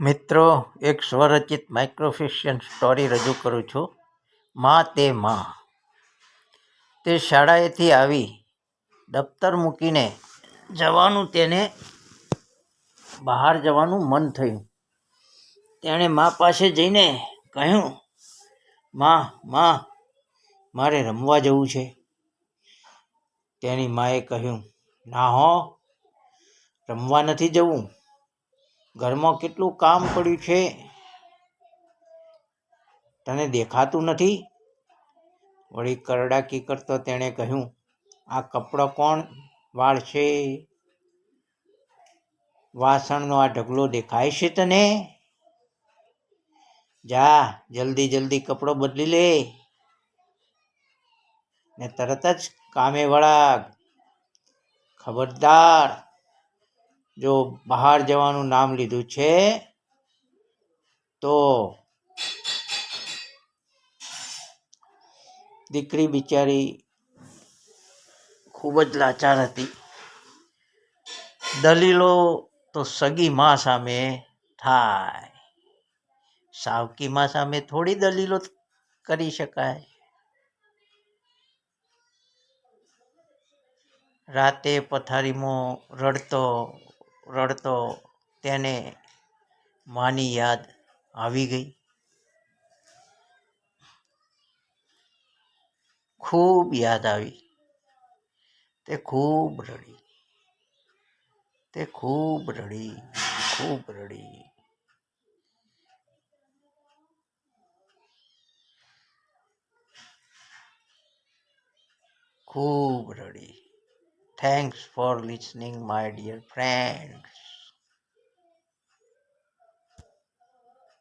મિત્રો, એક સ્વરચિત માઇક્રોફિક્શન સ્ટોરી રજૂ કરું છું. માં તે માં. તે શાળાએથી આવી, દફતર મૂકીને જવાનું તેને બહાર જવાનું મન થયું. તેણે મા પાસે જઈને કહ્યું, માં માં, મારે રમવા જવું છે. તેની માએ કહ્યું, ના હો, રમવા નથી જવું. ઘરમાં કેટલું કામ પડ્યું છે? તને દેખાતું નથી? વળી કરડાકી કરતો તેણે કહ્યું, આ કપડો કોણ વાળશે વાસણનો આ ઢગલો દેખાય છે તને? જા, જલ્દી જલ્દી કપડો બદલી લે. ને તરત જ કામે વળાગ ખબરદાર જો બહાર જવાનું નામ લીધું છે, તો દીકરી બિચારી ખૂબ જ લાચાર હતી. દલીલો તો સગી માં સામે થાય. સાવકી માં સામે થોડી દલીલો કરી શકાય. રાતે પથારીમાં રડતો રડતો તેને માની યાદ આવી ગઈ. ખૂબ યાદ આવી. તે ખૂબ રડી. તે ખૂબ રડી ખૂબ રડી. ખૂબ રડી. Thanks for listening, my dear friends.